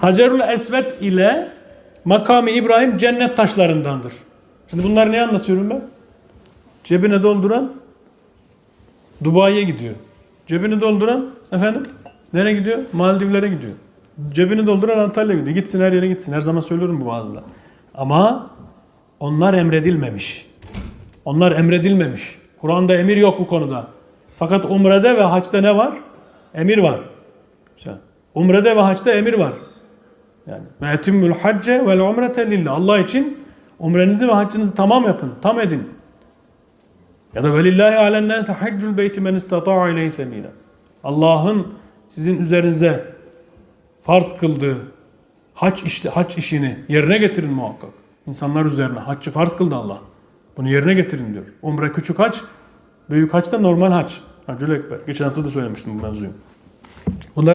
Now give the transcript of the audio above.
Hacerul Esved ile makamı İbrahim cennet taşlarındandır. Şimdi bunları ne anlatıyorum ben? Cebine dolduran Dubai'ye gidiyor. Cebini dolduran efendim nereye gidiyor? Maldivlere gidiyor. Cebini dolduran Antalya'ya gidiyor. Gitsin her yere gitsin. Her zaman söylüyorum bu vaazla. Ama onlar emredilmemiş. Onlar emredilmemiş. Kur'an'da emir yok bu konuda. Fakat umrede ve haçta ne var? Emir var. Umrede ve haçta emir var. Yani ve hacce vel umrete lillah. Allah için umrenizi ve haccınızı tamam yapın. Tam edin. Ya da velillahi alen nase haccul beyti men istata'a ileyhi semina. Allah'ın sizin üzerinize farz kıldığı hac işte hac işini yerine getirin muhakkak. İnsanlar üzerine haccı farz kıldı Allah. Bunu yerine getirin diyor. Umre küçük hac, büyük hac da normal hac. Haccül ekber. Geçen hafta da söylemiştim bu mevzuyu.